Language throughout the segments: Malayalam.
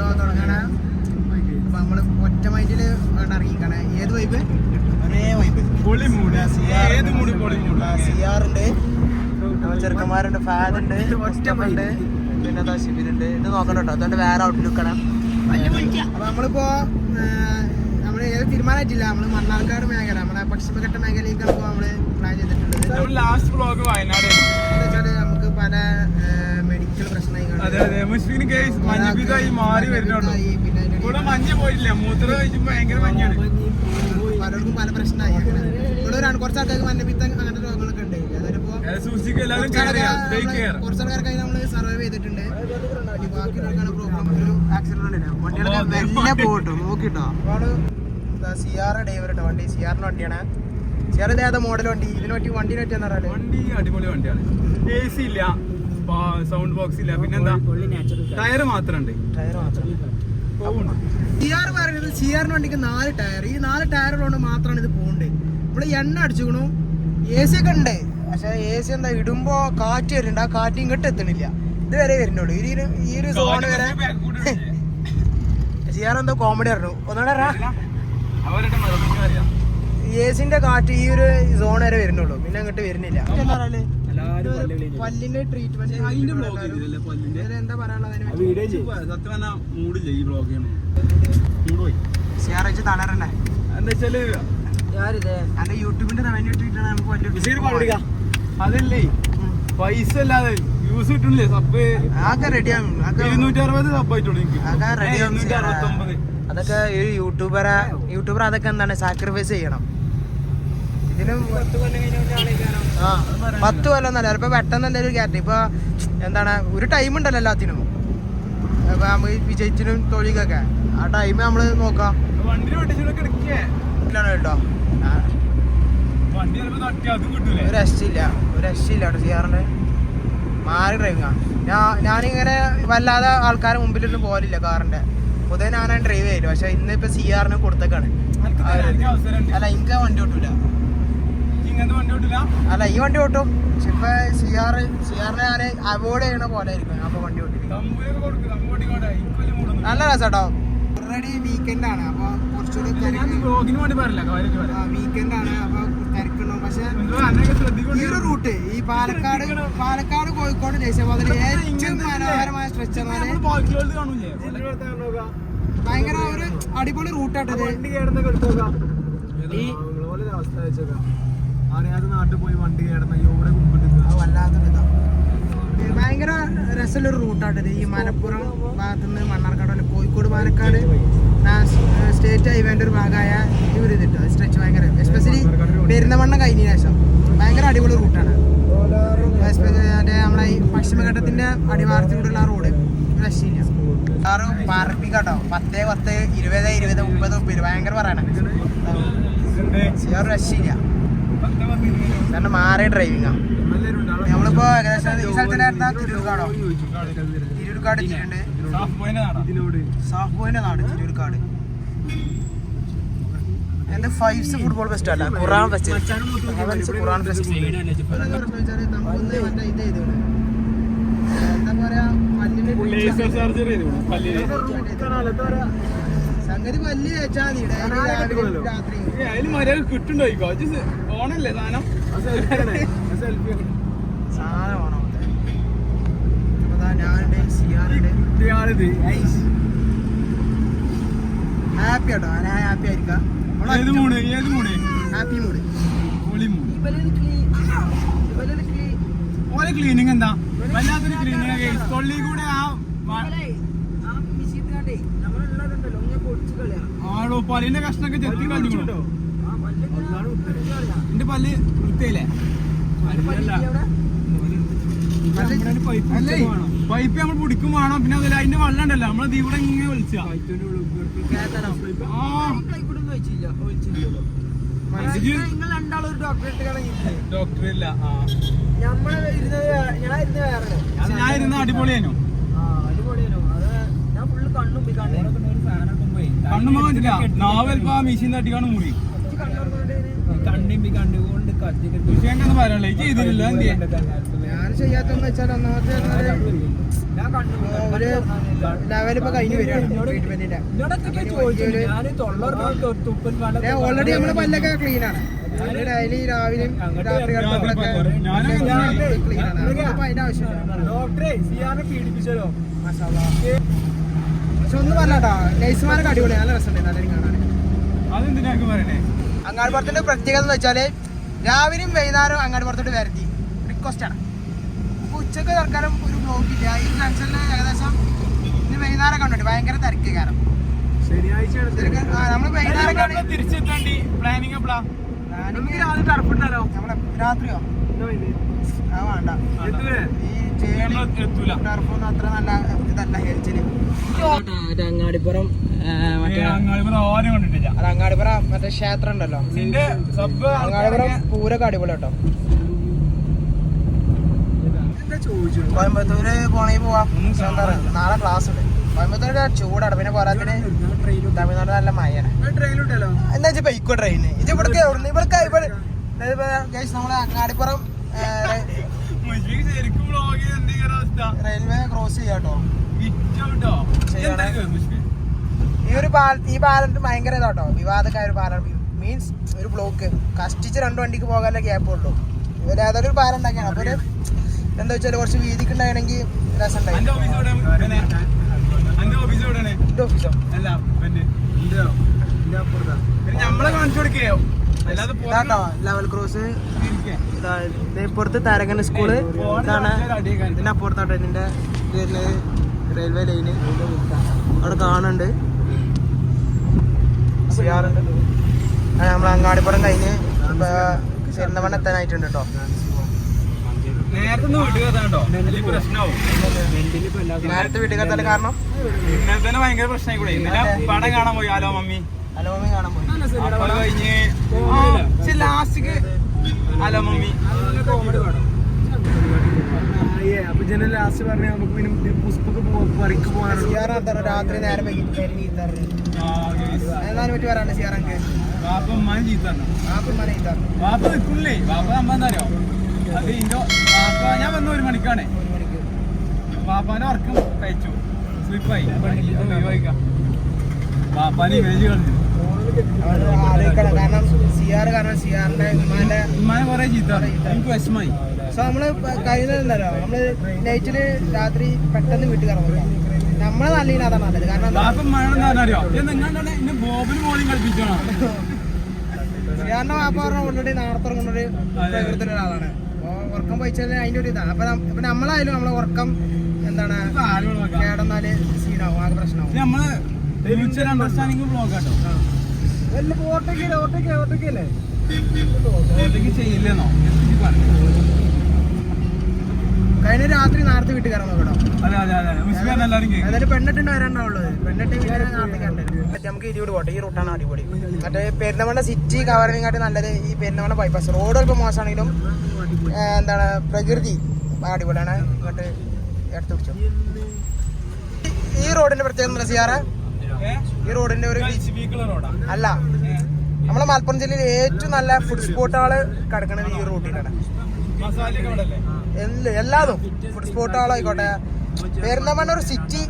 വീഡിയോ തുടങ്ങണ അപ്പൊ നമ്മൾ ഒറ്റ മൈൻഡിൽ ഇറങ്ങിക്കണ ഏത് വൈബ് ഒരേ വൈബ് സിയാറുണ്ട് ചെറുക്കന്മാരുണ്ട് ഫാദ് ഉണ്ട് ഒറ്റമുണ്ട് പിന്നെ അതാ ശിബിരുണ്ട് ഇത് നോക്കണ്ട കേട്ടോ അതുകൊണ്ട് വേറെ ഔട്ട്ലുക്കാണ് അപ്പൊ നമ്മളിപ്പോ ആ, നമ്മൾ ഏത് തീരുമാനമായിട്ടില്ല നമ്മൾ മണ്ണാർക്കാട് മേഖല നമ്മുടെ പശ്ചിമഘട്ട മേഖലയിലേക്കാണ് ഇപ്പൊ നമ്മൾ പ്ലാൻ ചെയ്തിട്ടുള്ളത്. നമ്മൾ ലാസ്റ്റ് ബ്ലോഗ് വയനാട്. നമുക്ക് പല അതെ അതെ. മുസ്ലിം കേസ് മഞ്ഞപ്പിതായി മാറി വരുന്നുള്ളൂ. ഇവിടെ മഞ്ഞ പോയില്ല മൂത്ര കഴിച്ചുമ്പോ ഭയങ്കര മഞ്ഞാണ്. പലർക്കും പല പ്രശ്നമായി അങ്ങനെ. ഇവിടെ കുറച്ച് ആൾക്കാർക്ക് മഞ്ഞപ്പിത്തം അങ്ങനത്തെ രോഗങ്ങളൊക്കെ ഉണ്ട്. കുറച്ച് നമ്മൾ നമ്മൾ സർവൈവ് ചെയ്തിട്ടുണ്ട്. ബാക്കിയുള്ളവർക്കാണ് പ്രോബ്ലം ഒരു ആക്സിഡന്റ് ഇല്ല വണ്ടികളൊക്കെ മെല്ലെ പോകട്ടോ. നോക്കിട്ടോ. സിയാർ ഡ്രൈവർ കേട്ടോ വണ്ടി സിയാറിന്റെ വണ്ടിയാണ്. സിയാർ ഇത് ഏതാ മോഡൽ വണ്ടി? ഇതിന് പറ്റി വണ്ടിനെ പറ്റി എന്താ വണ്ടി അടിപൊളി വണ്ടിയാണ്. എ സി ഇല്ല. സൗണ്ട് ബോക്സ് ഇല്ല. പിന്നെന്താ? ടയർ മാത്രമുണ്ട് ടയർ മാത്രം. പോകുന്നുണ്ട് സിയാർ പറയുന്നത് സിആറിന് വണ്ടിക്ക് നാല് ടയർ ഈ നാല് ടയറുള്ളതുകൊണ്ട് മാത്രമാണ് ഇത് പോകുന്നത് ഇവിടെ എണ്ണ അടിച്ചുക്കണു. എ സി ഒക്കെ ഉണ്ട് പക്ഷെ എ സി എന്താ ഇടുമ്പോ കാറ്റ് വരുന്നുണ്ട് ആ കാറ്റ് ഇങ്ങോട്ട് എത്തണില്ല. ഇതുവരെ വരുന്നുള്ളൂ ഈ ഒരു ഈ ഒരു സോൺ വരെ സിആർ എന്തോ കോമഡി പറഞ്ഞു ഒന്നുകൂടെ പറയാ. എ സിന്റെ കാറ്റ് ഈ ഒരു സോൺ വരെ വരുന്നുള്ളൂ പിന്നെ അങ്ങോട്ട് വരുന്നില്ല എന്താ പറയൽ? പല്ലിന്റെ ട്രീറ്റ്മെന്റ് അതിന്റെ ബ്ലോഗ് ചെയ്തില്ലേ? പല്ലിന്റെ എന്താ പറയാനുള്ളത്? സത്യം പറഞ്ഞാൽ മൂഡില്ല ഈ ബ്ലോഗ് ചെയ്യണം തളരണ്ടേ? എന്താ വെച്ചാൽ എന്റെ യൂട്യൂബിന്റെ റവന്യൂ ട്രീറ്റാണ് നമുക്ക് വലിയ അതല്ലേ? പൈസ അല്ലാതെ യൂസ് കിട്ടണില്ലേ? സബ് ആകെ റെഡിയാകും ഇരുന്നൂറ്റി അറുപത് സബ് ആയിട്ടുള്ളൂ എനിക്ക്. അതൊക്കെ ready ആവും. ഇരുന്നൂറ്റി അറുപത്തി ഒമ്പത് അതൊക്കെ ഒരു യൂട്യൂബറെ യൂട്യൂബർ അതൊക്കെ എന്താണ്? സാക്രിഫൈസ് ചെയ്യണം. ഇതിനും ആ പത്ത് കൊല്ലം എന്നല്ല ചിലപ്പോ പെട്ടെന്ന് എന്തെങ്കിലും കയറ്റി ഇപ്പൊ എന്താണ് ഒരു ടൈം ഉണ്ടല്ലോ എല്ലാത്തിനും. അപ്പൊ നമുക്ക് വിജയിച്ചിനും തൊഴിലൊക്കെ. ആ ടൈം നമ്മൾ നോക്കാം. കേട്ടോ? കിട്ടൂലേ? ഒരു രക്ഷയില്ല ഒരു രക്ഷയില്ല കേട്ടോ ചെയ്യാറുണ്ട്. മാറി ഡ്രൈവിങ്ങാ ഞാൻ ഞാനിങ്ങനെ വല്ലാതെ ആൾക്കാരെ മുമ്പിലൊന്നും പോലില്ല കാറിന്റെ. പൊതുവെ ഞാനാണ് ഡ്രൈവ് ചെയ്തു പക്ഷെ ഇന്ന് ഇപ്പൊ സി ആറിന് കൊടുത്തേക്കാണ്. അല്ല എനിക്ക് ആ വണ്ടി ഓട്ടില്ല അല്ല ഈ വണ്ടി ഓട്ടും. പക്ഷെ ഇപ്പൊ സി ആർ സി ആറിനെ ഞാൻ അവോയ്ഡ് ചെയ്യണ പോലെ ആയിരിക്കും. അപ്പൊ വണ്ടി ഓട്ടി തമ്പൂരൊക്കെ കൊടുക്കും തമ്പ് ഓടിക്കോട്ടെ എനിക്ക് വലിയ മൂടൊന്നും നല്ല രസാട്ടോ. ഓൾറെഡി വീക്കെൻഡ് ആണ്. അപ്പൊ കുറച്ചുകൂടി വീക്കെൻഡ് ആണ്. അപ്പൊ തിരക്കുണ്ടാവും പക്ഷെ ഈ ഒരു റൂട്ട് ഈ പാലക്കാട് പാലക്കാട് കോഴിക്കോട് ദേശീയപാതയിൽ ഏറ്റവും മനോഹരമായ സ്ട്രെച്ച് ഭയങ്കര ഒരു അടിപൊളി റൂട്ടാട്ടത് ഈ അവസ്ഥ വെച്ചേക്കാം. അറിയാതെ നാട്ടിൽ പോയി വണ്ടി കയറുന്ന ഇവിടെ കുമ്പിട്ട് ഭയങ്കര രസമുള്ളൊരു റൂട്ടാട്ടത് ഈ മലപ്പുറം ഭാഗത്തുനിന്ന് മണ്ണാർക്കാട് അല്ലെങ്കിൽ കോഴിക്കോട് പാലക്കാട് സ്റ്റേറ്റ് ഹൈവേന്റെ ഒരു ഭാഗമായ ഈ ഒരു ഇതിട്ടോ സ്ട്രെച്ച് ഭയങ്കര. എസ്പെഷ്യലി പെരുന്നമണ്ണ കഴിഞ്ഞ ശേഷം. ഭയങ്കര അടിപൊളി റൂട്ടാണ് മറ്റേ നമ്മളെ ഈ പശ്ചിമഘട്ടത്തിന്റെ അടിവാരത്തിലൂടെയുള്ള റോഡ് രക്ഷയില്ല. സാറ് പാർപ്പിക്കാട്ടോ. പത്ത് പത്ത് ഇരുപത് ഇരുപത് മുപ്പത് മുപ്പത്. ഭയങ്കര പറയണേ. സാറ് രക്ഷയില്ല. കാരണം മാറിയ ആണ് നമ്മളിപ്പോ ഏകദേശം ഈ സ്ഥലത്തിനായിരുന്ന തിരൂർക്കാടോ? തിരൂർക്കാട് എത്തിയിട്ടുണ്ട്. സാഫ് പോയിന്റ് നാട് തിരൂർക്കാട്. എന്താ ഫൈവ്സ് ഫുട്ബോൾ ഫെസ്റ്റ് അല്ല? ഖുറാൻ ഫെസ്റ്റ് ഖുറാൻ ഫെസ്റ്റ് എന്താ പറയാ സംഗതി പല്ല് വെച്ചാ മതി രാത്രി. അതിൽ മര്യാദ കിട്ടുണ്ടോ ഓണല്ലേ സാധനം? സാധനം വേണം അതാ ഞാനുണ്ട് സിയാറുണ്ട് ഹാപ്പി ആട്ടോ ഞാൻ ഹാപ്പി ആയിരിക്കാം ഹാപ്പി മൂഡ് ഓലെ ക്ലീനിങ് എന്താ? വല്ലാത്തൊരു ക്ലീനിങ് തൊള്ളി കൂടെ ആ ആടോ പല്ലിന്റെ കഷ്ണൊക്കെ ചെത്തി കളഞ്ഞു എന്റെ പല്ല് വൃത്തിയില്ലേ അല്ലേ? പൈപ്പ് നമ്മൾ പിടിക്കും വേണം. പിന്നെ അതിൽ അതിന്റെ വെള്ളം ഉണ്ടല്ലോ. നമ്മളെ ഇവിടെ ഇങ്ങനെ വിളിച്ച ഡോക്ടർ ഇല്ല. ആ. നമ്മൾ ഇരുന്നത് വേ- ഞാൻ ഇരുന്ന അടിപൊളിയാനു ഞാൻ ഫുള്ള് കണ്ണും കണ്ണും പറ്റില്ല നാവൽപ്പ മെഷീൻ തട്ടിക്കാണ് മുറി ഞാൻ ചെയ്യാത്തെന്ന് വെച്ചാൽ ഒന്നാമത്തെ ഞാൻ കണ്ടു ഒരു ലെവൽ ഇപ്പൊ കഴിഞ്ഞ് വരികയാണ്. ഓൾറെഡി നമ്മൾ പല്ലൊക്കെ ക്ലീൻ ആണ്. ഡെയിലി രാവിലെയും രാത്രി കിടക്കുമ്പോഴൊക്കെ ക്ലീൻ ആണ്. അതിന്റെ ആവശ്യമില്ല. പീഡിപ്പിച്ചല്ലോ. പക്ഷെ ഒന്നും പറഞ്ഞാട്ടാ നൈസുമാരൊക്കെ അടിപൊളി നല്ല രസമുണ്ട്. നല്ല കാണാൻ. അതെന്തിനാ പറയണേ? അങ്ങാടിപ്പുറത്തിന്റെ പ്രത്യേകത എന്ന് വെച്ചാൽ രാവിലെയും വൈകുന്നേരം അങ്ങാടിപ്പുറത്തോട്ട് വരത്തി റിക്വസ്റ്റ് ആണ്. അപ്പൊ ഉച്ചയ്ക്ക് തൽക്കാലം ഒരു ബ്ലോക്ക് ഇല്ല. ഈ ജംഗ്ഷനിൽ ഏകദേശം ഇന്ന് വൈകുന്നേരം കണ്ടിട്ട് ഭയങ്കര തിരക്ക് കാരണം. നമ്മൾ വൈകുന്നേരം തിരിച്ചെത്താണ്ടി പ്ലാനിങ് നമ്മളെ രാത്രിയോ? ആ വേണ്ട. ഈ ടർഫൊന്നും അത്ര നല്ല ഇതല്ല ഹെൽത്തിന്. അങ്ങാടിപ്പുറം? അങ്ങാടിപ്പുറം ആരും കണ്ടിട്ടില്ല. അത് അങ്ങാടിപ്പുറം മറ്റേ ക്ഷേത്രം ഉണ്ടല്ലോ അങ്ങാടിപ്പുറ സബ് അങ്ങാടിപ്പുറം പൂരൊക്കെ അടിപൊളി കേട്ടോ കോയമ്പത്തൂര് പോണെങ്കിൽ പോവാം. നാളെ ക്ലാസ് ഉണ്ട്. കോയമ്പത്തൂര് ചൂടാണ്. പിന്നെ പോരാത്തിന് തമിഴ്നാട് നല്ല മഴയാണ്. എന്താ വെച്ചാൽ ബൈക്കോ ട്രെയിന് ഇത് ഇവിടേക്ക് എവിടുന്ന്? ഇവിടേക്ക് ഇവിടെ നമ്മളെ അങ്ങാടിപ്പുറം റെയിൽവേ ക്രോസ് ചെയ്യാട്ടോ. ശരിയാണ്. ഈ ഒരു പാല ഈ പാലത്ത് ഭയങ്കര ഇതാട്ടോ. വിവാദക്കായ ഒരു പാലം മീൻസ് ഒരു ബ്ലോക്ക് കഷ്ടിച്ച് രണ്ട് വണ്ടിക്ക് പോകാനുള്ള ഗ്യാപ്പ് ഉള്ളൂ. ഇവർ ഏതൊരു ഒരു പാലം ഉണ്ടാക്കിയാണ് അപ്പൊ ഒരു എന്താ വെച്ചാൽ കുറച്ച് വീതിക്ക് ഉണ്ടായിരുന്നെങ്കിൽ രസം ഇതാട്ടോ ലെവൽ ക്രോസ് ഇതാ ഇത് ഇപ്പുറത്ത് തരകൻ സ്കൂൾ ഇതാണ് പിന്നെ അപ്പുറത്താട്ടോ ഇതിന്റെ ഇത് വരുന്നത് റെയിൽവേ ലൈന് അവിടെ കാണുന്നുണ്ട്. ചെയ്യാറുണ്ട്. നമ്മൾ അങ്ങാടിപ്പുറം കഴിഞ്ഞ് പെരുന്തമണ്ണ എത്താനായിട്ടുണ്ട് കേട്ടോ നേരത്തെ വീട്ടിൽ കത്താൻ കാരണം ഇന്നലെ തന്നെ ഭയങ്കര പ്രശ്നമായി കൂടെ ഇന്നലെ പടം കാണാൻ പോയി. Hello mummy. ഹലോ മമ്മി കാണാൻ പോയി. കഴിഞ്ഞ് ലാസ്റ്റ് ഹലോ മമ്മി. അപ്പൊ ജന ലാസ്റ്റ് പറഞ്ഞ നമുക്ക് പിന്നെ പുഷ്പക്ക് പറിക്ക് പോകാനുള്ള സിയാർ നടത്തണം രാത്രി നേരം വൈകി ഏതാനും പറ്റി വരാണ്ട് സിയാറക്ക് വാപ്പ ഉമ്മാനെ ചീത്ത പറഞ്ഞു? ആപ്പം മന വാപ്പ നിൽക്കില്ലേ വാപ്പ നമ്മന്നറിയോ അത് ഇന്റെ വാപ്പ ഞാൻ വന്ന ഒരു മണിക്കാണ്. ഒരു ഉറക്കം കഴിച്ചു. സ്ലിപ്പായി. ഒഴിവായിക്കാം വാപ്പാന്റെ ഇമേജ് കളഞ്ഞു. കാരണം സിയാർ കാരണം സിയാറിന്റെ ഉമ്മാനെ കുറെ ചീത്ത. എനിക്ക് വിഷമായി. സോ നമ്മൾ കഴിയുന്നത് എന്താ നമ്മൾ നൈറ്റിൽ രാത്രി പെട്ടെന്ന് വീട്ടിൽ കയറാൻ നമ്മളെ നല്ല അതാണ് നല്ലത്. കാരണം കാരണം വാപ്പ വാപ്പ പറഞ്ഞ ഓൾറെഡി നേരത്തെ കൊണ്ടൊരു പ്രകൃതിയുടെ ഒരാളാണ്. അപ്പൊ ഉറക്കം പോയിച്ചാൽ അതിന്റെ ഒരു ഇതാണ്. അപ്പൊ ഇപ്പൊ നമ്മളായാലും നമ്മളെ ഉറക്കം എന്താണ് കേടന്നാൽ സീനാവും ആകെ പ്രശ്നമാവും ഓട്ടക്കല്ലേ ഓട്ടക്കല്ലേ ഓട്ടോക്കേ ചെയ്യില്ലെന്നോ? കഴിഞ്ഞ രാത്രി നേരത്തെ വീട്ടിൽ കയറാൻ നോക്കണം അതായത് പെണ്ണിട്ടുണ്ട് വരാനുള്ളത് പെണ്ണിട്ട് പിന്നെ നേരത്തെ കണ്ടത് നമുക്ക് ഇരുപത് പോട്ടെ ഈ റൂട്ടാണ് അടിപൊളി. മറ്റേ പെരുന്നമണ്ണ സിറ്റി കവറിനെക്കാട്ടി നല്ലത് ഈ പെരുന്നമണ്ണ ബൈപ്പാസ് റോഡ് അല്പം മോശമാണെങ്കിലും എന്താണ് പ്രകൃതി അടിപൊളിയാണ്. ഇങ്ങോട്ട് എടുത്തു പിടിച്ചു. ഈ റോഡിന്റെ പ്രത്യേകത എന്താ സിയാറ? ഈ റോഡിന്റെ ഒരു അല്ല. നമ്മളെ മലപ്പുറം ജില്ലയിൽ ഏറ്റവും നല്ല ഫുഡ് സ്പോട്ടുകൾ കിടക്കുന്നത് ഈ റൂട്ടിലാണ് എല്ലാതും. ഫുഡ് സ്പോട്ടുകളായിക്കോട്ടെ ഒരു സിറ്റി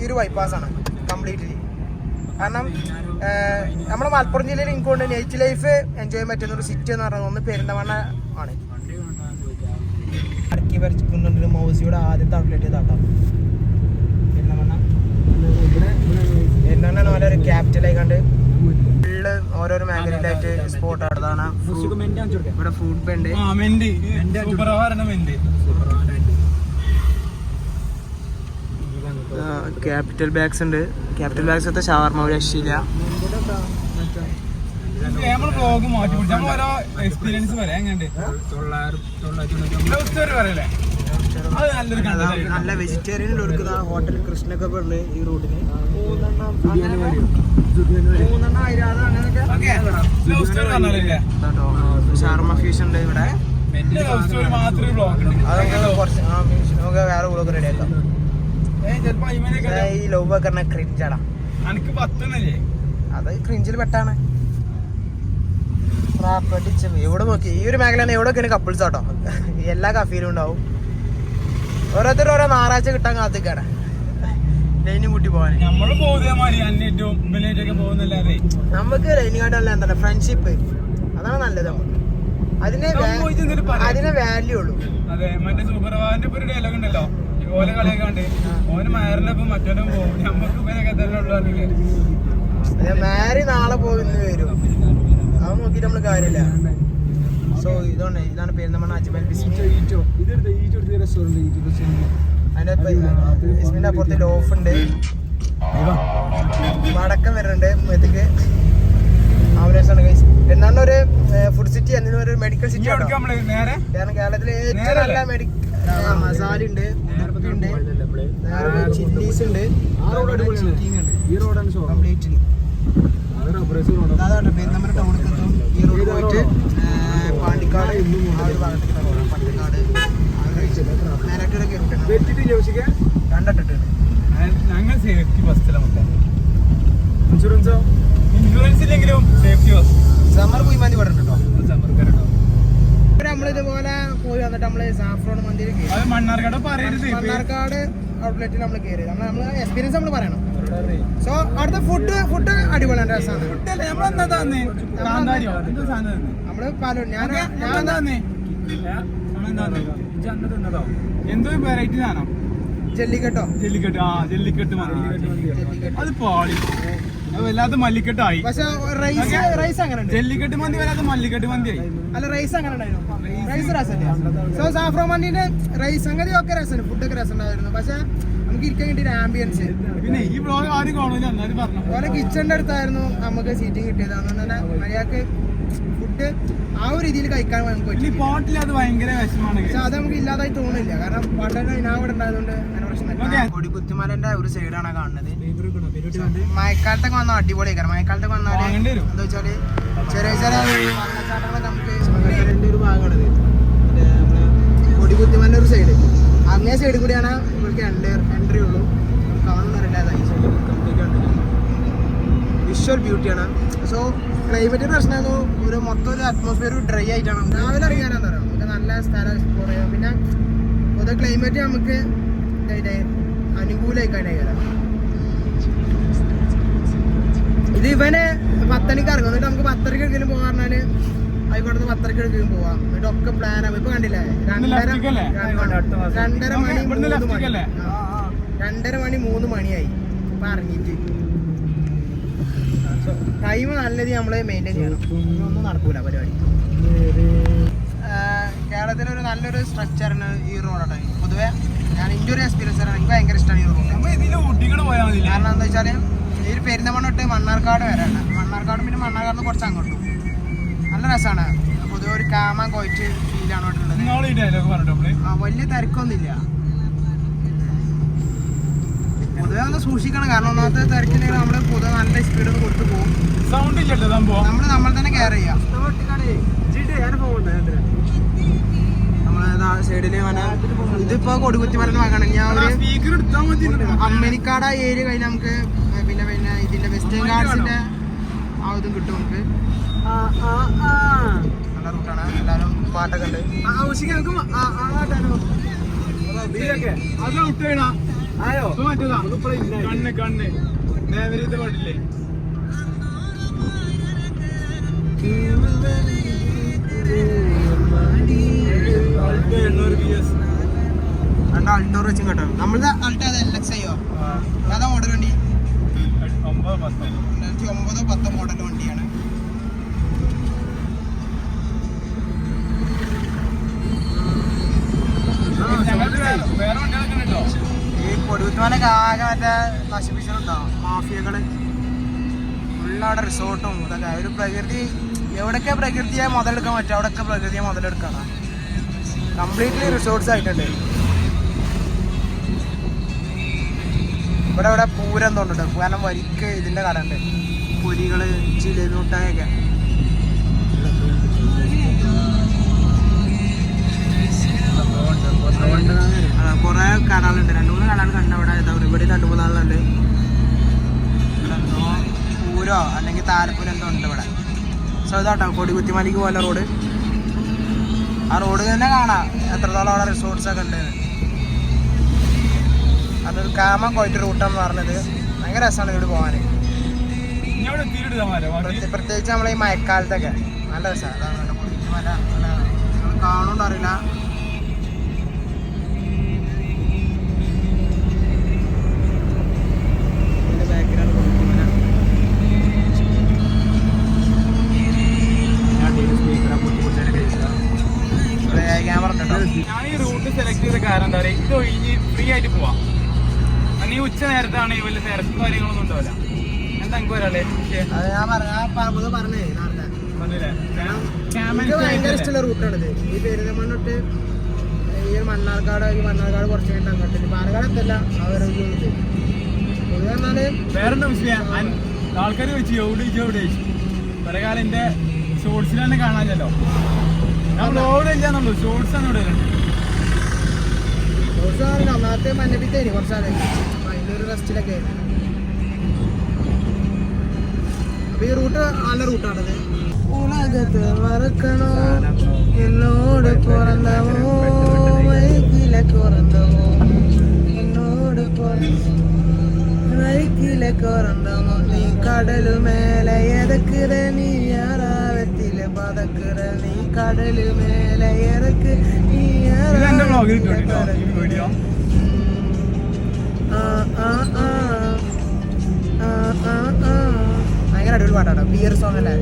ഈ ഒരു ബൈപ്പാസ് ആണ്. കംപ്ലീറ്റ്ലി കാരണം നമ്മുടെ മലപ്പുറം ജില്ലയിൽ എനിക്കൊണ്ട് നൈറ്റ് ലൈഫ് എൻജോയ് ചെയ്യാൻ പറ്റുന്ന ഒരു സിറ്റി എന്ന് പറയുന്നത് ഒന്ന് പെരുന്തമണ്ണ ആണ്. അടക്കി വരച്ചിട്ടുണ്ടെങ്കിൽ മൗസിയുടെ ആദ്യത്തെ ഔട്ട്ലെറ്റ് ഇതാട്ടോ പെരുന്തമണ്ണ പെരുന്തമണ്ണ ഒരു ക്യാപിറ്റലായി കണ്ട് ഫുള്ള് ഓരോരോ മേഖലയിലായിട്ട് സ്പോട്ട് ആടുന്നതാണ്. ഇവിടെ ഫുഡ് മെന്റ് ക്യാപിറ്റൽ ബാഗ്സ് ഉണ്ട്. ക്യാപിറ്റൽ ബാഗ്സ് ഒക്കെ ഷവർമ ഒരു രക്ഷയില്ല. എക്സ്പീരിയൻസ് നല്ല വെജിറ്റേറിയൻ ഹോട്ടൽ കൃഷ്ണൊക്കെ ഈ റൂട്ടിന് ഷവർമ ഫീസ് ഉണ്ട് ഇവിടെ വേറെ ഈ ക്രിഞ്ചിൽ എവിടെ ഈ ഒരു കപ്പിൾസ് കേട്ടോ എല്ലാ കഫീലും ഉണ്ടാവും ഓരോരുത്തരും ഓരോ ഞായറാഴ്ച കിട്ടാൻ കാത്തിക്കാണ്. ലൈനും കൂട്ടി പോകാൻ നമുക്ക് പോകുന്ന കാട്ടല്ല അന്നേറ്റവും ഇവനേറ്റൊക്കെ പോകുന്നല്ലാതെ. നമുക്ക് ലൈനിങ്ങാട്ടല്ല എന്താണ് ഫ്രണ്ട്ഷിപ്പ് അതാണ് നല്ലത് നമുക്ക്. അതിനെ നമ്മൾ. അതിനെ വാല്യൂ ഉള്ളൂ. അതെ മറ്റേ സൂപ്പർവാറിന്റെ ഒരു ഡയലോഗ് ഉണ്ടല്ലോ. ഓലെ കളിയൊക്കെ ഉണ്ട് ഓന് മയറിനൊപ്പം മറ്റോനും പോകും നമ്മക്ക് ഇവനൊക്കെ തന്നെ ഉള്ളു അറിയില്ലേ അതെ മാരി നാളെ പോകുന്ന വരും. അത് നോക്കിട്ട് നമ്മൾ കാര്യമില്ല. സോ ഇതാണ് ഇതാണ് പെരുന്തമണ്ണ അജ്മൽ ബിസ്മി ഈറ്റോ ഇതെടുത്ത് ഈറ്റോ എടുത്ത് റെസ്റ്റോറന്റ് ഈറ്റോ റെസ്റ്റോറന്റ് അതിന്റെ അപ്പുറത്ത് ലോഫ് ഉണ്ട്. വടക്കം വരുന്നുണ്ട് മെത്തിക്ക്. ആംബുലൻസ് ആണ് ഗൈസ് എന്നാണ് ഒരു ഫുഡ് സിറ്റി എന്നിന് ഒരു മെഡിക്കൽ സിറ്റി ആണ് കാരണം കേരളത്തിലെ ഏറ്റവും നല്ല മെഡിക്കൽ മസാല ഉണ്ട്. ഉണ്ട്. ചില്ലീസ് ഉണ്ട്. ആ road അടിപൊളിയാണ്. ഉണ്ട്. ഈ റോഡാണ് ഷോ കംപ്ലീറ്റ് അത് റബ്ബറേസ് റോഡ് അതാണ് പെരുന്തമര ടൗണിൽ എത്തും. ഈ റോഡ് പോയിട്ട് പാണ്ടിക്കാട്. ആ ഒരു ഭാഗത്തേക്ക് പോകണം വെറ്റിട്ട് ചോദിച്ചിട്ട് കണ്ടിട്ടുണ്ട് ഞങ്ങൾ സേഫ്റ്റി ബസ്സിലാണ് മൊത്തം ഇൻഷുറൻസോ ഇൻഷുറൻസ് ഇല്ലെങ്കിലും സേഫ്റ്റി ബസ്. സമ്മർ പോയി മതി പറഞ്ഞിട്ടോ സമ്മർക്കാരുണ്ടോ നമ്മൾ ഇതുപോലെ പോയി വന്നിട്ട് നമ്മൾ സാഫ്രോൺ അത് മണ്ണാർക്കാട് പറയരുത് മണ്ണാർക്കാട് ഔട്ട്ലെറ്റിൽ നമ്മൾ കയറി നമ്മൾ നമ്മൾ എക്സ്പീരിയൻസ് നമ്മൾ പറയണം. സോ അടുത്ത ഫുഡ് ഫുഡ് അടിപൊളിയാണ് രസമാണ് ഫുഡല്ലേ നമ്മളെന്താ തന്നെ? കാന്താരിയോ? എന്താ സാധനം തന്നെ നമ്മൾ പല ഞാൻ ഞാൻ നമ്മളെന്താ തന്നെ എന്തോ വെറൈറ്റി സാധനം ജെല്ലിക്കെട്ടോ ജെല്ലിക്കെട്ട് ആ ജെല്ലിക്കെട്ട് മതി അത് പാളി. വല്ലാത്ത മല്ലിക്കെട്ടായി. പക്ഷെ റൈസ് റൈസ് അങ്ങനെ ജെല്ലിക്കെട്ട് മന്തി വല്ലാത്ത മല്ലിക്കെട്ട് മന്തിയായി. അല്ല റൈസ് അങ്ങനെ ഉണ്ടായിരുന്നു. റൈസ്. രസമില്ല. സോ സാഫ്രോ മന്തിന്റെ റൈസ് സംഗതി ഒക്കെ രസമുണ്ട്. ഫുഡൊക്കെ രസം ഉണ്ടായിരുന്നു പക്ഷെ നമുക്ക് ഇരിക്കാൻ കിട്ടിയ ആംബിയൻസ് പിന്നെ ഈ ബ്ലോഗ് ആരും കാണില്ല എന്നാലും പറഞ്ഞു. ഓരോ കിച്ചണിന്റെ അടുത്തായിരുന്നു. നമുക്ക് സീറ്റിംഗ് കിട്ടിയത്. അതുകൊണ്ട് തന്നെ മര്യാദയ്ക്ക് ഫുഡ് ആ ഒരു രീതിയിൽ കഴിക്കാൻ നമുക്ക് ഈ പറ്റി പോട്ടിൽ അത് ഭയങ്കര വിഷമാണ് പക്ഷെ അത് നമുക്ക് ഇല്ലാതായി തോന്നില്ല. കാരണം പണ്ടൊക്കെ ഞാൻ ഇവിടെ ഉണ്ടായതുകൊണ്ട് അങ്ങനെ പ്രശ്നമില്ല. കൊടിക്കുത്തിമലന്റെ ഒരു സൈഡാണ് കാണുന്നത്. മഴക്കാലത്തൊക്കെ വന്നാൽ അടിപൊളിയായിരിക്കും. മഴക്കാലത്തൊക്കെ വന്നാൽ. എന്താ വെച്ചാൽ ചെറിയ ചെറിയ വെള്ളച്ചാട്ടങ്ങളൊക്കെ നമുക്ക് ഒരു ഭാഗമാണത് കൊടികുത്തിമലന്റെ ഒരു സൈഡ് അങ്ങേ സൈഡിൽ കൂടിയാണ് ഇവർക്ക് എൻട്രി എൻട്രി ഉള്ളൂ. കണ്ടില്ല വിഷ്വൽ ബ്യൂട്ടിയാണ് സോ ക്ലൈമറ്റ് പ്രശ്നമായിരുന്നു ഒരു മൊത്തം ഒരു അറ്റ്മോസ്ഫിയർ ഡ്രൈ ആയിട്ടാണ്. രാവിലെ അറിയാനാന്ന് പറയാം നമുക്ക് നല്ല സ്ഥലം എക്സ്പ്ലോർ ചെയ്യാം. പിന്നെ പൊതുവെ ക്ലൈമറ്റ് നമുക്ക് വരാം ഇത് ഇവന് പത്തണിക്ക് ഇറങ്ങും. എന്നിട്ട് നമുക്ക് പത്തരക്ക് എടുക്കലും പോകാൻ പറഞ്ഞാൽ ആയിക്കോട്ടെ പത്തരക്ക് എടുക്കലും പോവാം. എന്നിട്ട് ഒക്കെ പ്ലാൻ ആവും. ഇപ്പൊ കണ്ടില്ലേ? രണ്ടര രണ്ടര മണി. രണ്ടര മണി മൂന്ന് മണിയായി. ഇപ്പൊ ഇറങ്ങിയിട്ട്. ടൈം നല്ലത് നമ്മൾ മെയിന്റെയിൻ ചെയ്യണം. ഒന്നും നടക്കൂല പരിപാടി. കേരളത്തിലെ ഒരു നല്ലൊരു സ്ട്രക്ചറാണ് ഈ റോഡാണ് പൊതുവേ ഞാൻ എന്റെ ഒരു എക്സ്പീരിയൻസ് ആണ്. എനിക്ക് ഭയങ്കര ഇഷ്ടമാണ് ഈ റോഡ് കാരണം എന്താ വെച്ചാൽ ഈ ഒരു പെരുന്തമണ്ണ തൊട്ട് മണ്ണാർക്കാട് വരെയാണ് മണ്ണാർക്കാട് പിന്നെ മണ്ണാർക്കാട് കുറച്ച് അങ്ങോട്ടും. നല്ല രസമാണ് പൊതുവെ ഒരു കാമ കോയിച്ച് ഫീലാണ് അവിടെ ഉള്ളത്. വലിയ തിരക്കൊന്നുമില്ല. പൊതുവെ ഒന്ന് സൂക്ഷിക്കണം കാരണം ഒന്നാമത്തെ തിരക്കില്ലെങ്കിൽ നമ്മൾ പൊതുവെ നല്ല സ്പീഡ് കൊടുത്തു പോകും സൗണ്ട് ഇല്ലല്ലോ സംഭവം നമ്മൾ നമ്മൾ തന്നെ കെയർ ചെയ്യാം നമ്മളെ സൈഡിൽ ഇതിപ്പോ കൊടുകുത്തി മരം ഭാഗമാണ് ഞാൻ ഒരു അമ്മനിക്കാട് ആ ഏരിയ കഴിഞ്ഞാൽ നമുക്ക് പിന്നെ പിന്നെ ഇതിന്റെ വെസ്റ്റേൺ ഗാർഡ്സിന്റെ ആ ഇതും കിട്ടും നമുക്ക് നല്ല റൂട്ടാണ് എല്ലാവരും പാട്ടൊക്കെ ഉണ്ട് അത് ഔട്ട് ചെയ്യണ ആയോ? കണ്ണ് കണ്ണ്. നേവരീത്തെ പാടില്ലേ? അൾട്ടോ രണ്ട് അൾട്ടോർ വെച്ചും കേട്ടോ. നമ്മളുടെ അൾട്ടോ അത് എൽ എക്സ് ഐയോ ഏതാ മോഡൽ വണ്ടി. ഒമ്പത് രണ്ടായിരത്തി ഒമ്പതോ പത്തോ മോഡൽ വണ്ടിയാണ്. വേറെ വണ്ടികളൊക്കെ ഉണ്ടോ റിസോർട്ടും ഇതൊക്കെ. ഒരു പ്രകൃതി എവിടൊക്കെ പ്രകൃതിയെ മുതലെടുക്കാൻ പറ്റും അവിടെയൊക്കെ പ്രകൃതിയെ മുതലെടുക്കണം കംപ്ലീറ്റ്ലി റിസോർട്ട്സ് ആയിട്ടുണ്ട്. ഇവിടെ ഇവിടെ പൂരം തോന്നുന്നുണ്ട്. പൂരം വരിക്ക് ഇതിന്റെ കട ഉണ്ട് പുലികൾ ജിലേബി മുട്ടായൊക്കെ കുറെ കടകളുണ്ട് രണ്ട് മൂന്ന് കടകൾ കണ്ട ഇവിടെ ഇതാ ഇവിടെ രണ്ട് മൂന്നാളുണ്ട് ഇവിടെ എന്തോ പൂരോ അല്ലെങ്കിൽ താലപ്പൂരം എന്തോ ഉണ്ട് ഇവിടെ. സോ ഇതാട്ടോ കൊടികുത്തിമലയ്ക്ക് പോലെ റോഡ് ആ റോഡ് തന്നെ കാണാം. എത്രത്തോളം അവിടെ റിസോർട്ട്സ് ഒക്കെ ഉണ്ട്. അത് കാമം കോയിട്ട് റൂട്ടാന്ന് പറഞ്ഞത്. ഭയങ്കര രസമാണ് ഇവിടെ പോകാൻ അവിടെ പ്രത്യേകിച്ച് നമ്മളെ ഈ മഴക്കാലത്തൊക്കെ. നല്ല രസമാണ് അതാണ് കാരണം ഇത് ഒഴിഞ്ഞ് ഫ്രീ ആയിട്ട് പോവാം. അങ്ങനെ ഈ ഉച്ച നേരത്താണ് വലിയ തിരക്കും കാര്യങ്ങളൊന്നും ഉണ്ടാവില്ല. എന്താ എനിക്ക് ഒരാളെ ഭയങ്കര ഇഷ്ടമുള്ള റൂട്ടാണിത് ഈ പെരുന്തമണ്ണ തൊട്ട് ഈ മണ്ണാർക്കാട് ഈ മണ്ണാർക്കാട് കുറച്ച് കഴിഞ്ഞിട്ട് അങ്ങോട്ട്. പാലക്കാട് എത്തല്ല അവരെ പൊതുവെ പറഞ്ഞാൽ വേറെന്താ വിഷയം ആൾക്കാർ ചോദിച്ചു എവിടെ ചോദിച്ചു എവിടെ? പല കുറെ കാലം എന്റെ ഷോർട്സിൽ തന്നെ കാണാനല്ലോ ഞാൻ റോഡ് ഇല്ലാന്നുള്ളൂ ഷോർട്സ് ആണ് ഇവിടെ കുറച്ച് നാളിൽ അന്നാത്തെ മഞ്ഞപ്പിത്തേനി കുറച്ചാൽ അപ്പൊ അതിന്റെ റെസ്റ്റിലൊക്കെ അപ്പൊ ഈ റൂട്ട് നല്ല റൂട്ടാണത് ഉലകത്ത് മറക്കണോ എന്നോട് പിറന്നവോ വൈകില കുറന്തവോ? എന്നോട് വൈകില കുറന്തവോ? നീ കടലുമേലെ എതക്കുற നീ യാറാവത്തിൽ ഭയങ്കര അടിപൊളി പാട്ടാണ് ബിയർ സോങ് അല്ലേ?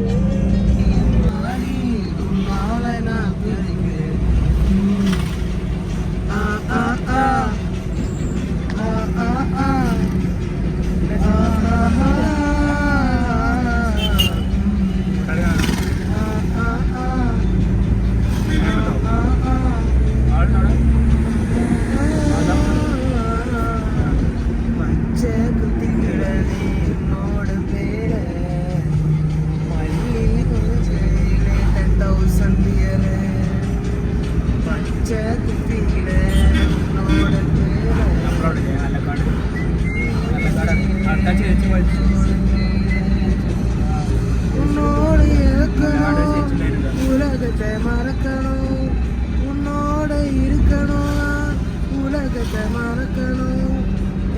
ഉലകത്തെ മറക്കണോ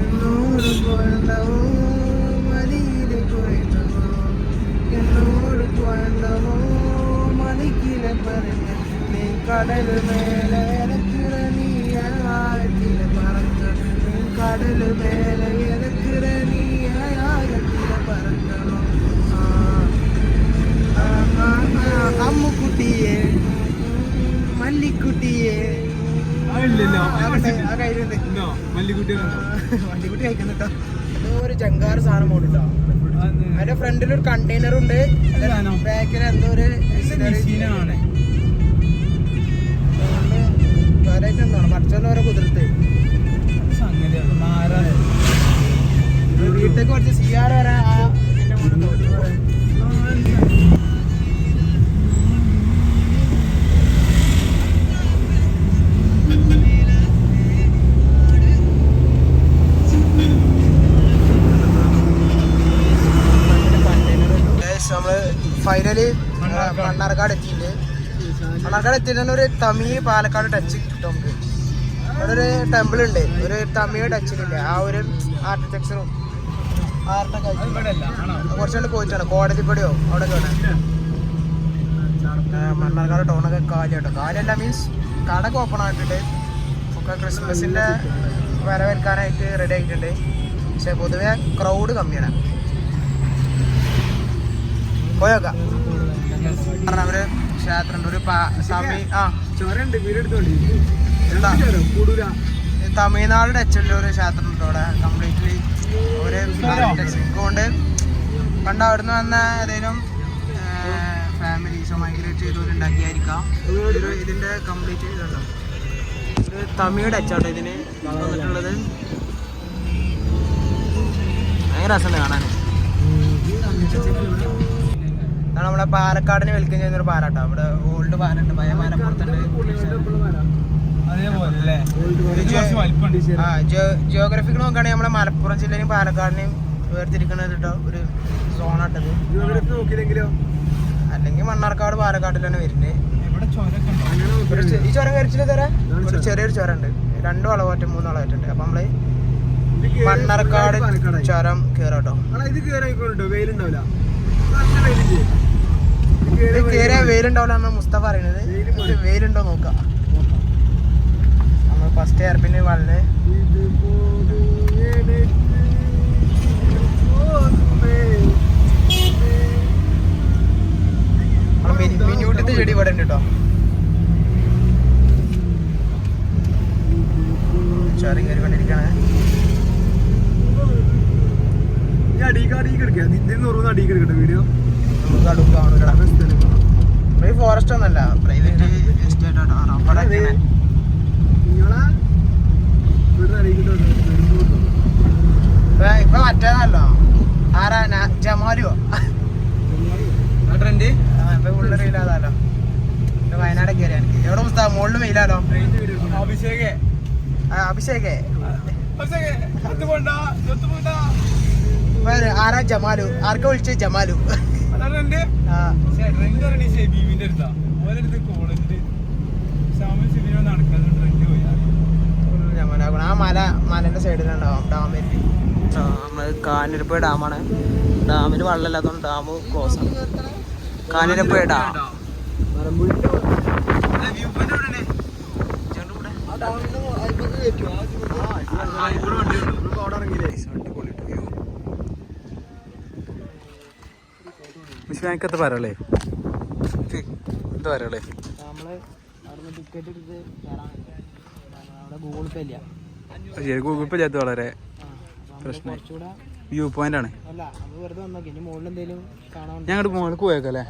എന്നോട് പോയണ്ടവോ മതിയിൽ പോയിട്ടവോ എന്നോട് പോയണ്ടവോ മതിക്കിലെ പറഞ്ഞ നീ കടൽ മേലെ ഇറക്കിറ നീ ആഴത്തിലെ പറക്ക നീ കടൽ മേലെ ഇറക്കിറ നീ ആഴത്തിലെ പറക്കണോ ആ ആ, മല്ലിക്കുട്ടി കഴിക്കുന്നുട്ടോ ഒരു ചങ്കാറ് സാധനം പോട്ടോ അതിന്റെ ഫ്രണ്ടിൽ ഒരു കണ്ടെയ്നർ ഉണ്ട്. ബാക്കിൽ എന്തോ ഒരു മെഷീനാണ് വേറായിട്ട് എന്താണ് പഠിച്ചോണ്ട് ഓരോ കുതിർത്ത്. വീട്ടിലേക്ക് കുറച്ച് സിയാറ് വരെ ആ മണ്ണാർക്കാട് എത്തിയിട്ടുണ്ട്. മണ്ണാർക്കാട് എത്തിയിട്ട് ഒരു തമിഴ് പാലക്കാട് ടച്ച് കിട്ടും നമുക്ക്. അവിടെ ഒരു ടെമ്പിൾ ഉണ്ട്. ഒരു തമിഴ് ടച്ചിലില്ല ആ ഒരു ആർക്കിടെക്ചറും കുറച്ചുകൊണ്ട് പോയിട്ടാണ്. കോടതിപ്പടിയോ? അവിടെ മണ്ണാർക്കാട് ടൗണൊക്കെ കാലിയാട്ടോ കാലിയല്ല മീൻസ് കടക്ക് ഓപ്പൺ ആയിട്ടുണ്ട്. ഒക്കെ ക്രിസ്മസിന്റെ വരവേൽക്കാനായിട്ട് റെഡി ആയിട്ടുണ്ട്. പക്ഷെ പൊതുവേ ക്രൗഡ് കമ്മിയാണ്. പോയോക്കാം കാരണം അവർ ക്ഷേത്രമുണ്ട് ഒരു സമി ആ. ചോരണ്ട് വീടെടുത്തോണ്ട് തമിഴ്നാട് ടച്ചുള്ള ഒരു ക്ഷേത്രം ഉണ്ട് അവിടെ കംപ്ലീറ്റ്ലി ഒരു കൊണ്ട് പണ്ട് അവിടുന്ന് വന്ന ഏതെങ്കിലും ഫാമിലീസോ മൈഗ്രേറ്റ് ചെയ്തവർ ഉണ്ടാക്കിയായിരിക്കാം ഒരു ഇതിന്റെ കംപ്ലീറ്റ് ഇതുണ്ടോ? ഒരു തമിഴ് ടച്ചാട്ടോ ഇതിന് വന്നിട്ടുള്ളത്. ഭയങ്കര രസമുണ്ട് കാണാൻ അതാണ് നമ്മളെ പാലക്കാടിന് വെൽക്കം ചെയ്യുന്ന ഒരു പാലാട്ടോ. അവിടെ ഓൾഡ് പാലുണ്ട് പഴയ പാലപ്പുറത്തുണ്ട് അതേപോലെ. ആ ജിയോഗ്രഫിക്ക് നോക്കുകയാണെങ്കിൽ നമ്മളെ മലപ്പുറം ജില്ലയും പാലക്കാടിനെയും വേർതിരിക്കുന്നത് കേട്ടോ ഒരു സോണാട്ടത് അല്ലെങ്കിൽ മണ്ണാർക്കാട് വരുന്നത്. ഒരു നോക്കിയാൽ ചെ- ഈ ചുരം കരിച്ചില്ല തരാം ഒരു ചെറിയൊരു ചുരം. ഉണ്ട് രണ്ട് വളവാറ്റം മൂന്ന് വളവാറ്റുണ്ട് അപ്പൊ നമ്മൾ മണ്ണാർക്കാട്. ചുരം കേറാട്ടോ ഇത് കേറായിക്കോട്ടോ വെയിലുണ്ടാവില്ല. ഇത് കേറിയ വെയിലുണ്ടാവില്ല. മുസ്തഫ പറയണത്. വെയിലുണ്ടോ നോക്കാം. നമ്മൾ ഫസ്റ്റ് എയർപിന് വളരെ. മിനിയൂട്ടത്തെ ചെടി ഇവിടെ ഉണ്ട് കേട്ടോ ചുരം കയറിക്കൊണ്ടിരിക്കണേ ഈ അടിക്ക് അടിക്ക് എടുക്കുക ഇതിൽ നിന്ന് അടിയിൽ കിടക്കട്ടെ വീഡിയോ. ഫോറസ്റ്റ് ഒന്നല്ല പ്രൈവറ്റ് എസ്റ്റേറ്റ് ഇപ്പൊ മറ്റേതല്ലോ. ആരാ? ജമാലുവോ? ട്രെൻഡ്? ഇപ്പൊ ഉള്ള റീലാതാലോ വയനാട് കയറി എനിക്ക്. എവിടെ പുസ്തകം മുകളിൽ വെയിലാലോ? അഭിഷേകേ. ആ, അഭിഷേകേ. ആരാ? ജമാലു. ആർക്കാ വിളിച്ചത് ജമാലു. ആ. മല മലന്റെ സൈഡിലുണ്ടാവും ഡാമിൽ നമ്മൾ കാഞ്ഞിരപ്പുഴ ഡാമാണ്. ഡാമിൽ വെള്ളമില്ലാത്തതുകൊണ്ട് ഡാം ക്ലോസ് ആണ്. കാഞ്ഞിരപ്പുഴ ഡാം. വ്യൂ വിശ്വാനിക്കത്ത് പറയല്ലേ എന്താ അവിടെ ഗൂഗിൾ പേ ഇല്ല. ശരി ഗൂഗിൾ പേ ചെയ്ത് വളരെ പ്രശ്നം. വ്യൂ പോയിന്റ് ആണ്. അല്ല മോളിൽ മുകളിൽ പോയേക്കല്ലേ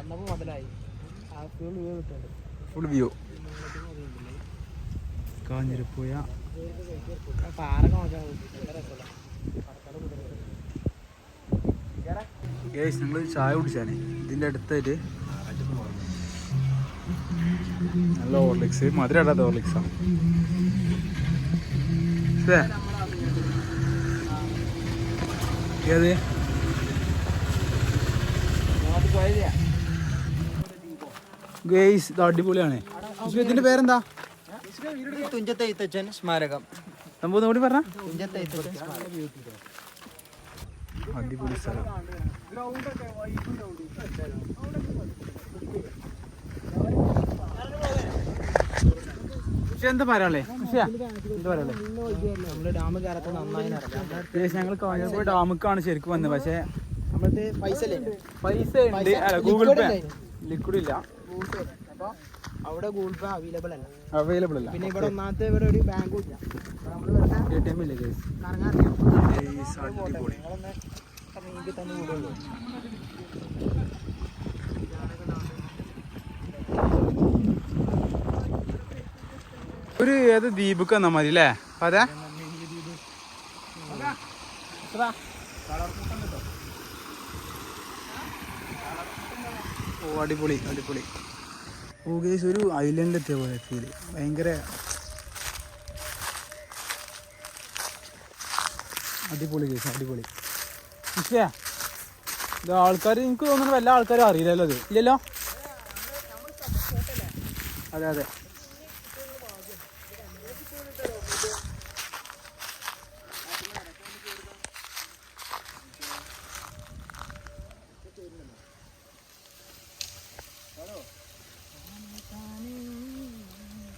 ഫുൾ വ്യൂ കാഞ്ഞിരപ്പുഴ. ആ ഗേസ് ഞങ്ങൾ ചായ കുടിച്ചാണ് ഇതിന്റെ അടുത്തായിട്ട് നല്ല ഹോർലിക്സ് മധുര ഇടാത്ത ഓർലിക്സാണ്? ഏത്? ഗേസ് ഇത് അടിപൊളിയാണ്. ഇതിന്റെ പേരെന്താ? തുഞ്ചത്തെ സ്മാരകം. സംഭവം കൂടി പറഞ്ഞ. തുഞ്ചത്തെ സ്മാരകം. അടിപൊളി സ്ഥലം. പക്ഷെ എന്താ പറയാളേ എന്താ പറയാളേ നമ്മൾ ഡാം കയറത്ത് നന്നായി ഞങ്ങൾ കാഞ്ഞിരപ്പുഴ ഡാമുക്കാണ് ശരിക്കും വന്നത്. പക്ഷേ പൈസ പൈസ ഉണ്ട്. ഗൂഗിൾ പേ. ലിക്വിഡ് ഇല്ല. അവിടെ ഗൂഗിൾ പേ അവൈലബിൾ അല്ല. അവൈലബിൾ അല്ല. പിന്നെ ഇവിടെ ഒന്നാമത്തെ ഇവിടെ ഒരു ബാങ്കും ഇല്ല. ഒരു ഏത് ദ്വീപ് വന്നാ മതി അല്ലേ അതെ. ഓ അടിപൊളി അടിപൊളി. ഓ ഗേസ് ഒരു ഐലൻഡ് എത്തിയ പോലെ ഫീൽ ഭയങ്കര അടിപൊളി കേസ് അടിപൊളി. ഇഷ്ടയാ ഇത് ആൾക്കാർ എനിക്ക് തോന്നുന്നു വല്ല ആൾക്കാരും അറിയില്ലല്ലോ അത് ഇല്ലല്ലോ? അതെ അതെ.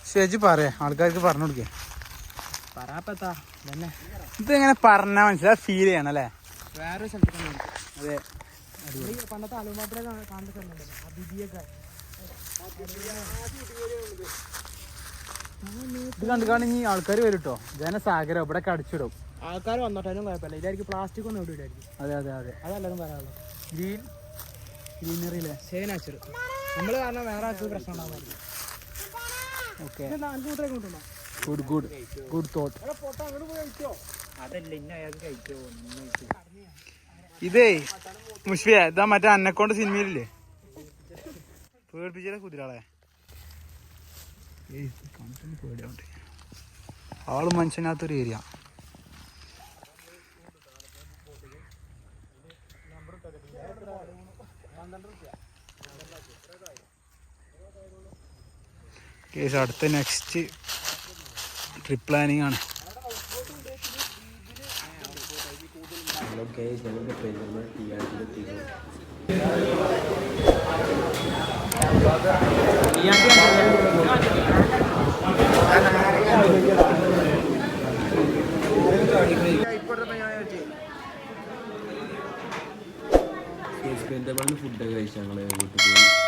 ശരി പറയാ. ആൾക്കാർക്ക് പറഞ്ഞു കൊടുക്കേ. പറയാപ്പത്താ. തന്നെ ഇത് ഇങ്ങനെ പറഞ്ഞാൽ മനസ്സിലായി ഫീൽ ചെയ്യണം അല്ലേ? വേറെ സ്ഥലത്തേക്ക് അതെ. പണ്ടത്തെ അലുമാത്ര ഇത് കണ്ടു കാണി ആൾക്കാർ വരും കേട്ടോ ജനസാഗരം ഇവിടെ അടിച്ചിടും. ആൾക്കാർ വന്നോട്ടാലും കുഴപ്പമില്ല. ഇതായിരിക്കും പ്ലാസ്റ്റിക് ഒന്നും ഇവിടെ അതെ അതെ അതെ. അതല്ലാതും പറയാനുള്ളൂ. ഗ്രീൻ ഗ്രീനറിയിലെ അല്ലേ നാച്ചുർ നമ്മൾ കാരണം വേറെ ആൾക്ക് പ്രശ്നം ഉണ്ടാകുമായിരിക്കും okay. Good good good thought ഇതേ മുഷ്ഫിയ ഇതാ മറ്റേ അന്നക്കോണ്ട് സിനിമയിലില്ലേ? പേടിപ്പിച്ചാലേ കുതിരാളെ. പേടിയാവട്ടെ. ആൾ മനുഷ്യനകത്തൊരു ഏരിയ. കേസ് അടുത്ത നെക്സ്റ്റ് ട്രിപ്പ് പ്ലാനിങ് ആണ്. പെരിന്തൽമണ്ണ ഫുഡ് കഴിച്ചു ഞങ്ങളെ? വീട്ടിൽ പോയി